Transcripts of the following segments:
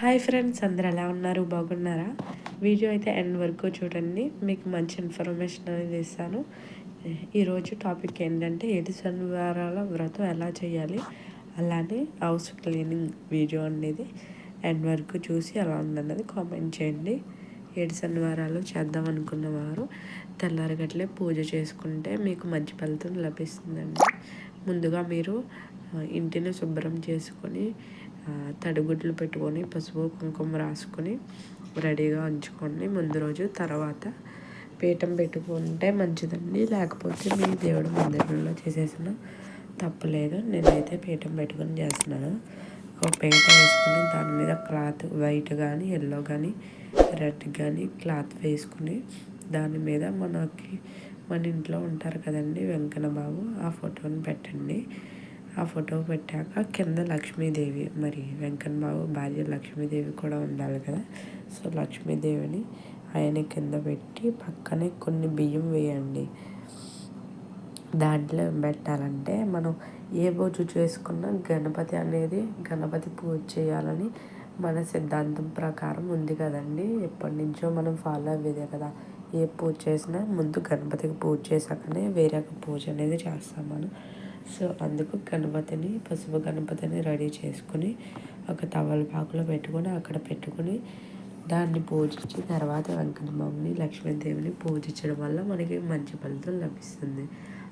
Hi friends అందరు ఎలా ఉన్నారు? బాగున్నారా? వీడియో అయితే ఎండ్ వరకు చూడండి. మీకు మంచి ఇన్ఫర్మేషన్ అనేది ఇస్తాను. ఈరోజు టాపిక్ ఏంటంటే ఏడు శనివారాల వ్రతం ఎలా చేయాలి? అలానే హౌస్ క్లీనింగ్ వీడియో అనేది ఎండ్ వరకు చూసి ఎలా ఉందన్నది కామెంట్ చేయండి. ఏడు శనివారాలు చేద్దాం అనుకున్నవారు తెల్లారగట్లే పూజ చేసుకుంటే మీకు మంచి ఫలితం లభిస్తుందండి. ముందుగా మీరు ఇంటిని శుభ్రం చేసుకొని తడిగుడ్లు పెట్టుకొని పసుపు కుంకుమ రాసుకొని రెడీగా ఉంచుకోండి ముందు రోజు తర్వాత పీఠం పెట్టుకుంటే మంచిదండి. లేకపోతే మీ దేవుడు మందిరంలో చేసేసిన తప్పలేదు. నేనైతే పీఠం పెట్టుకొని చేస్తున్నాను. ఒక పీట వేసుకుని దాని మీద క్లాత్ వైట్ కానీ ఎల్లో కానీ రెడ్ కానీ క్లాత్ వేసుకుని దాని మీద మనకి మన ఇంట్లో ఉంటారు కదండి వెంకన్న బాబు ఆ ఫోటోని పెట్టండి. ఆ ఫోటో పెట్టాక కింద లక్ష్మీదేవి మరి వెంకన్న బాబు భార్య లక్ష్మీదేవి కూడా ఉండాలి కదా. సో లక్ష్మీదేవిని ఆయన కింద పెట్టి పక్కనే కొన్ని బియ్యం వేయండి. దాంట్లో పెట్టాలంటే మనం ఏ పూజ చేసుకున్నా గణపతి అనేది గణపతి పూజ చేయాలని మన సిద్ధాంతం ప్రకారం ఉంది కదండి. ఎప్పటి నుంచో మనం ఫాలో అయ్యేదే కదా. ఏ పూజ చేసినా ముందు గణపతికి పూజ చేశాకనే వేరే పూజ అనేది చేస్తాం మనం. సో అందుకు గణపతిని పసుపు గణపతిని రెడీ చేసుకుని ఒక తవలపాకులో పెట్టుకొని అక్కడ పెట్టుకుని దాన్ని పూజించి తర్వాత వెంకటమ్మని లక్ష్మీదేవిని పూజించడం వల్ల మనకి మంచి ఫలితం లభిస్తుంది.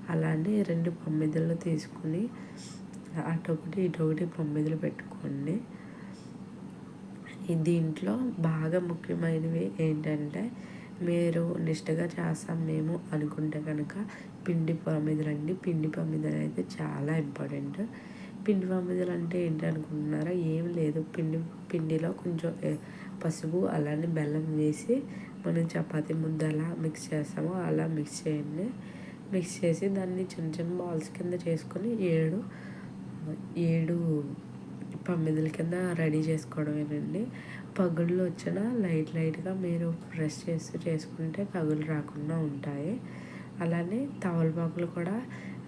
అలానే రెండు పమ్మిదలు తీసుకుని అటొకటి ఇటొకటి పమ్మిదలు పెట్టుకోండి దీంట్లో బాగా ముఖ్యమైనవి ఏంటంటే మీరు నిష్టగా చేస్తాం మేము అనుకుంటే కనుక పిండి ప్రమిదలు అండి పిండి ప్రమిదలు అయితే చాలా ఇంపార్టెంట్. పిండి ప్రమిదలు అంటే ఏంటి అనుకుంటున్నారా? ఏం లేదు. పిండి పిండిలో కొంచెం పసుపు అలానే బెల్లం వేసి మనం చపాతి ముద్ద అలా మిక్స్ చేస్తామో. అలా మిక్స్ చేయండి. మిక్స్ చేసి దాన్ని చిన్న చిన్న బాల్స్ కింద చేసుకొని ఏడు ఏడు పమ్మిదల కింద రెడీ చేసుకోవడమేనండి. పగుళ్ళు వచ్చిన లైట్ లైట్గా మీరు ప్రెస్ చేస్తూ చేసుకుంటే పగులు రాకుండా ఉంటాయి. అలానే తవలపాకులు కూడా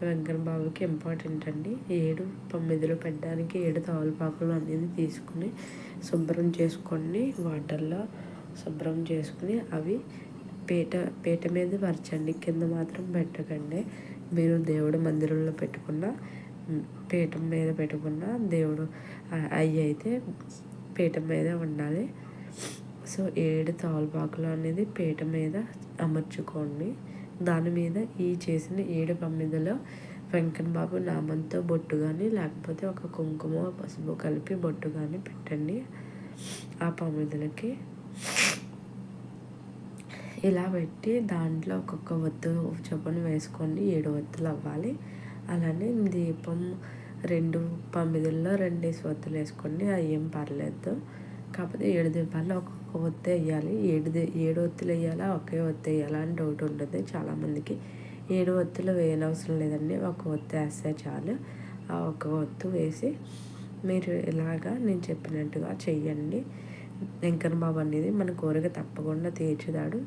వెంకన్న బాబుకి ఇంపార్టెంట్ అండి. ఏడు తొమ్మిదిలో పెట్టడానికి ఏడు తవలపాకులు అనేది తీసుకుని శుభ్రం చేసుకొని వాటర్లో శుభ్రం చేసుకుని అవి పీట పీట మీద పరచండి. కింద మాత్రం పెట్టకండి. మీరు దేవుడు మందిరంలో పెట్టుకున్న పీఠం మీద పెట్టుకున్న దేవుడు అవి అయితే పీఠం మీద ఉండాలి. సో ఏడు తాలుపాకులు అనేది పీట మీద అమర్చుకోండి. దాని మీద ఈ చేసిన ఏడు పమ్మిదలో వెంకన్న బాబు నామంతో బొట్టు కానీ లేకపోతే ఒక కుంకుమ పసుపు కలిపి బొట్టు కానీ పెట్టండి. ఆ పమ్మిదలకి ఇలా పెట్టి దాంట్లో ఒక్కొక్క ఒత్తు చొప్పున వేసుకోండి. ఏడు ఒత్తులు అవ్వాలి. అలానే దీపం రెండు పమ్మిదిల్లో రెండు ఒత్తులు వేసుకోండి అవి ఏం పర్లేదు. కాకపోతే ఏడు దీపాల్లో ఒక్కొక్క ఒత్తి వేయాలి. ఏడు ఏడు ఒత్తులు వేయాలా ఒకే ఒత్తి వేయాలా అని డౌట్ ఉంటుంది చాలామందికి. ఏడు ఒత్తులు వేయనవసరం లేదండి. ఒక ఒత్తి వేస్తే చాలు. ఆ ఒక ఒత్తు వేసి మీరు ఇలాగా నేను చెప్పినట్టుగా చెయ్యండి. వెంకన్న బాబు అనేది మన కోరిక తప్పకుండా తీర్చుదాడు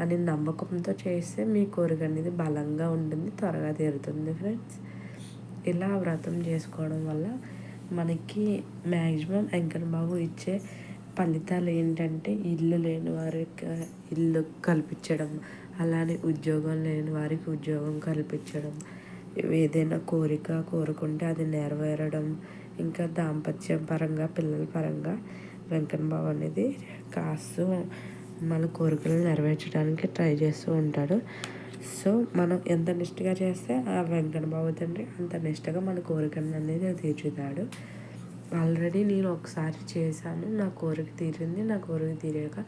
అని నమ్మకంతో చేస్తే మీ కోరిక అనేది బలంగా ఉంటుంది త్వరగా తీరుతుంది ఫ్రెండ్స్ ఇలా వ్రతం చేసుకోవడం వల్ల మనకి మ్యాక్సిమం వెంకన్న బాబు ఇచ్చే ఫలితాలు ఏంటంటే ఇల్లు లేని వారికి ఇల్లు కల్పించడం అలానే ఉద్యోగం లేని వారికి ఉద్యోగం కల్పించడం ఏదైనా కోరిక కోరుకుంటే అది నెరవేరడం ఇంకా దాంపత్యం పరంగా పిల్లల పరంగా వెంకన్న బాబు అనేది కాస్త మన కోరికలు నెరవేర్చడానికి ట్రై చేస్తూ ఉంటాడు. సో మనం ఎంత నిష్టగా చేస్తే ఆ వెంకట బాబు తండ్రి అంత నిష్టగా మన కోరికను అనేది తీర్చుతాడు. ఆల్రెడీ నేను ఒకసారి చేశాను నా కోరిక తీరింది నా కోరిక తీరాక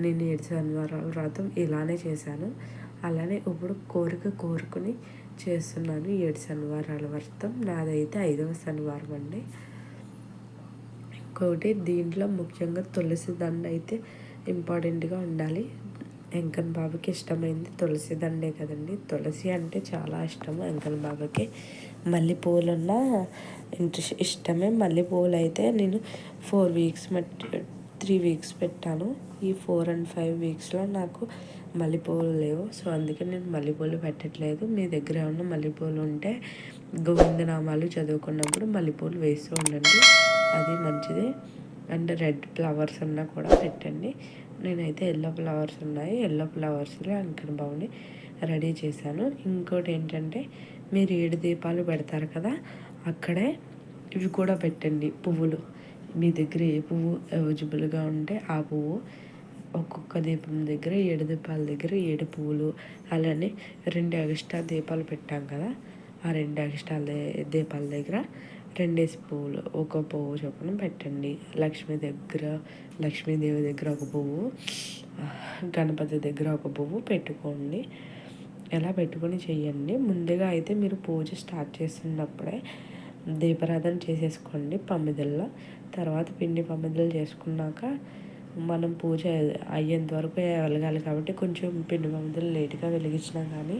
నేను ఏడు శనివారాల వ్రతం ఇలానే చేశాను. అలానే ఇప్పుడు కోరిక కోరుకుని చేస్తున్నాను ఏడు శనివారాల వ్రతం. నాదైతే ఐదవ శనివారం అండి. ఇంకొకటి దీంట్లో ముఖ్యంగా తులసి దండ అయితే ఇంపార్టెంట్గా ఉండాలి. వెంకన్న బాబుకి ఇష్టమైంది తులసి దండే కదండి. తులసి అంటే చాలా ఇష్టము వెంకన్న బాబుకి. మల్లెపూలున్న ఇంట్రెస్ట్ ఇష్టమే. మల్లెపూలు అయితే నేను ఫోర్ వీక్స్ త్రీ వీక్స్ పెట్టాను. ఈ ఫోర్ అండ్ ఫైవ్ వీక్స్లో నాకు మల్లెపూలు లేవు. సో అందుకే నేను మల్లెపూలు పెట్టట్లేదు. మీ దగ్గర ఉన్న మల్లెపూలు ఉంటే గోవిందనామాలు చదువుకున్నప్పుడు మల్లెపూలు వేస్తూ ఉండండి. అది మంచిది. అండ్ రెడ్ ఫ్లవర్స్ ఉన్నా కూడా పెట్టండి. నేనైతే ఎల్లో ఫ్లవర్స్ ఉన్నాయి. ఎల్లో ఫ్లవర్స్లో అంకణ బాబుని రెడీ చేశాను. ఇంకోటి ఏంటంటే మీరు ఏడు దీపాలు పెడతారు కదా అక్కడే ఇవి కూడా పెట్టండి పువ్వులు. మీ దగ్గర ఏ పువ్వు ఎలిజిబుల్గా ఉంటే ఆ పువ్వు ఒక్కొక్క దీపం దగ్గర ఏడు దీపాల దగ్గర ఏడు పువ్వులు. అలానే రెండు ఎక్స్ట్రా దీపాలు పెట్టాం కదా ఆ రెండు ఎక్స్ట్రా దీపాల దగ్గర. రెండేసి పువ్వులు ఒక పువ్వు చొప్పున పెట్టండి. లక్ష్మి దగ్గర లక్ష్మీదేవి దగ్గర ఒక పువ్వు గణపతి దగ్గర ఒక పువ్వు పెట్టుకోండి. ఎలా పెట్టుకొని చేయండి? ముందుగా అయితే మీరు పూజ స్టార్ట్ చేస్తున్నప్పుడే దీపారాధన చేసేసుకోండి పమ్మిదల్లో తర్వాత పిండి పమ్మిదలు చేసుకున్నాక మనం పూజ అయ్యేంత వరకు వెలగాలి కాబట్టి కొంచెం పిండి పమ్మిదలు లేట్గా వెలిగించినా కానీ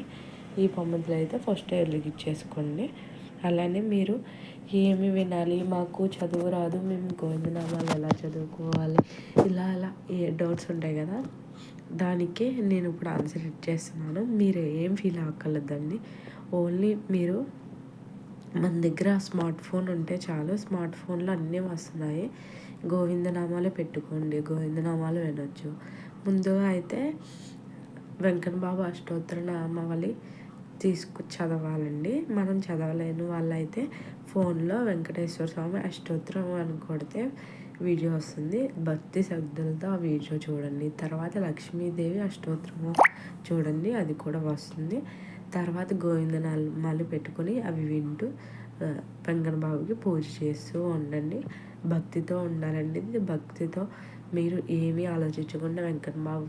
ఈ పమ్మిదలు అయితే ఫస్ట్ వెలిగించేసుకోండి. అలానే మీరు ఏమి వినాలి? మాకు చదువు రాదు. మేము గోవిందనామాలు ఎలా చదువుకోవాలి? ఇలా అలా ఏ డౌట్స్ ఉంటాయి కదా? దానికే నేను ఇప్పుడు ఆన్సర్ ఇచ్చేస్తున్నాను మీరు ఏం ఫీల్ అవ్వకలేదండి ఓన్లీ మీరు మన దగ్గర స్మార్ట్ ఫోన్ ఉంటే చాలు. స్మార్ట్ ఫోన్లో అన్నీ వస్తున్నాయి. గోవిందనామాలు పెట్టుకోండి. గోవిందనామాలు వినొచ్చు. ముందుగా అయితే వెంకటబాబు అష్టోత్తర నామావళి తీసుకు చదవాలండి. మనం చదవలేని వాళ్ళైతే ఫోన్లో వెంకటేశ్వర స్వామి అష్టోత్తరం అని కొడితే వీడియో వస్తుంది. భక్తి శ్రద్ధలతో ఆ వీడియో చూడండి. తర్వాత లక్ష్మీదేవి అష్టోత్తరము చూడండి. అది కూడా వస్తుంది. తర్వాత గోవిందనామాలు పెట్టుకొని అవి వింటూ వెంకటబాబుకి బాబుకి పూజ చేస్తూ ఉండండి. భక్తితో ఉండాలండి. భక్తితో మీరు ఏమీ ఆలోచించకుండా వెంకటబాబు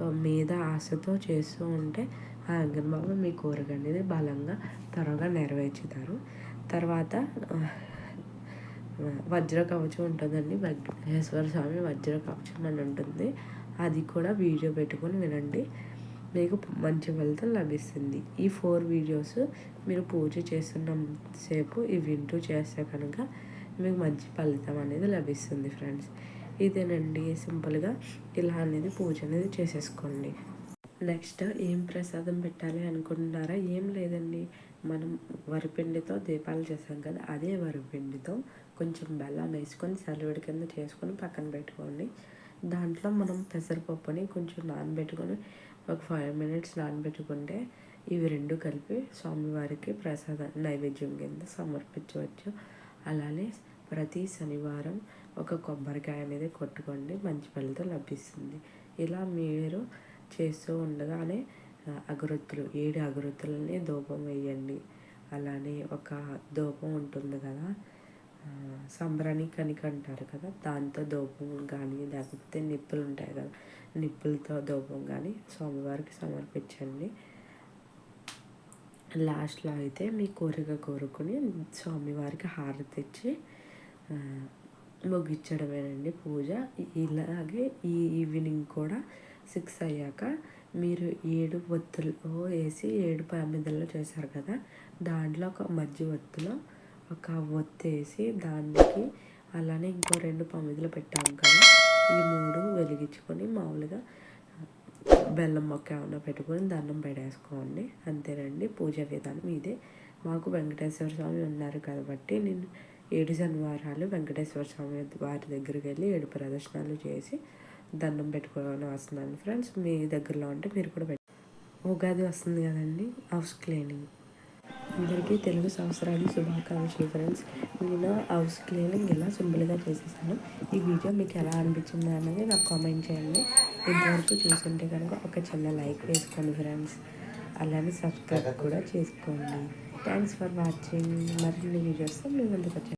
బాబు మీద ఆశతో చేస్తూ ఉంటే ఆ వెంకన్న బాబు మీ కోరిక అనేది బలంగా త్వరగా నెరవేర్చుతారు. తర్వాత వజ్ర కవచం ఉంటుందండి. వెంకటేశ్వర స్వామి వజ్ర కవచం అని ఉంటుంది. అది కూడా వీడియో పెట్టుకొని వినండి. మీకు మంచి ఫలితం లభిస్తుంది. ఈ ఫోర్ వీడియోస్ మీరు పూజ చేస్తున్న సేపు ఇవి వింటూ చేస్తే కనుక మీకు మంచి ఫలితం అనేది లభిస్తుంది ఫ్రెండ్స్. ఇదేనండి సింపుల్గా. ఇలా అనేది పూజ అనేది చేసేసుకోండి. నెక్స్ట్ ఏం ప్రసాదం పెట్టాలి అనుకుంటున్నారా? ఏం లేదండి. మనం వరిపిండితో దీపాలు చేసాం కదా అదే వరిపిండితో కొంచెం బెల్లం వేసుకొని సలివిడి కింద చేసుకొని పక్కన పెట్టుకోండి. దాంట్లో మనం పెసరపప్పుని కొంచెం నానబెట్టుకొని ఒక ఫైవ్ మినిట్స్ నానబెట్టుకుంటే ఇవి రెండు కలిపి స్వామివారికి ప్రసాద నైవేద్యం కింద సమర్పించవచ్చు. అలానే ప్రతి శనివారం ఒక కొబ్బరికాయ అనేది కొట్టుకోండి మంచి ఫలితం లభిస్తుంది. ఇలా మీరు చేస్తూ ఉండగానే అగరొత్తులు ఏడు అగరొత్తులని ధూపం వేయండి. అలానే ఒక ధూపం ఉంటుంది కదా సంబరానికి కనిక అంటారు కదా దాంతో ధూపం కానీ లేకపోతే నిప్పులు ఉంటాయి కదా నిప్పులతో ధూపం కానీ స్వామివారికి సమర్పించండి. లాస్ట్లో అయితే మీ కోరిక కోరుకుని స్వామివారికి హారతి ఇచ్చి ముగించడమేనండి పూజ. ఇలాగే ఈ ఈవినింగ్ కూడా సిక్స్ అయ్యాక మీరు ఏడు ఒత్తులు వేసి ఏడు పామిదల్లో చేశారు కదా దాంట్లో ఒక మధ్య ఒత్తులో ఒక ఒత్తేసి దానికి అలానే ఇంకో రెండు పమిదలు పెట్టాము కదా ఈ మూడు వెలిగించుకొని మామూలుగా బెల్లం మొక్క ఏమన్నా పెట్టుకొని దండం పెట్టేసుకోండి అంతేనండి పూజ విధానం ఇదే. మాకు వెంకటేశ్వర స్వామి ఉన్నారు కాబట్టి నేను ఏడు శనివారాలు వెంకటేశ్వర స్వామి వారి దగ్గరికి వెళ్ళి ఏడు ప్రదర్శనలు చేసి దండం పెట్టుకోవాలని వస్తున్నాను ఫ్రెండ్స్. మీ దగ్గరలో ఉంటే మీరు కూడా పెట్టు ఉగాది వస్తుంది కదండి. House cleaning. అందరికీ తెలుగు సంవత్సరాలు శుభాకాంక్షలు ఫ్రెండ్స్. నేను హౌస్ క్లీనింగ్ ఇలా సింపుల్గా చేసేసాను. ఈ వీడియో మీకు ఎలా అనిపించింది అనేది నాకు కామెంట్ చేయండి. ఇంతవరకు చూసుంటే కనుక ఒక చిన్న లైక్ వేసుకోండి ఫ్రెండ్స్. అలానే సబ్స్క్రైబ్ కూడా చేసుకోండి. Thanks for watching. మరిన్ని వీడియోస్ మీ ముందుకు వచ్చాను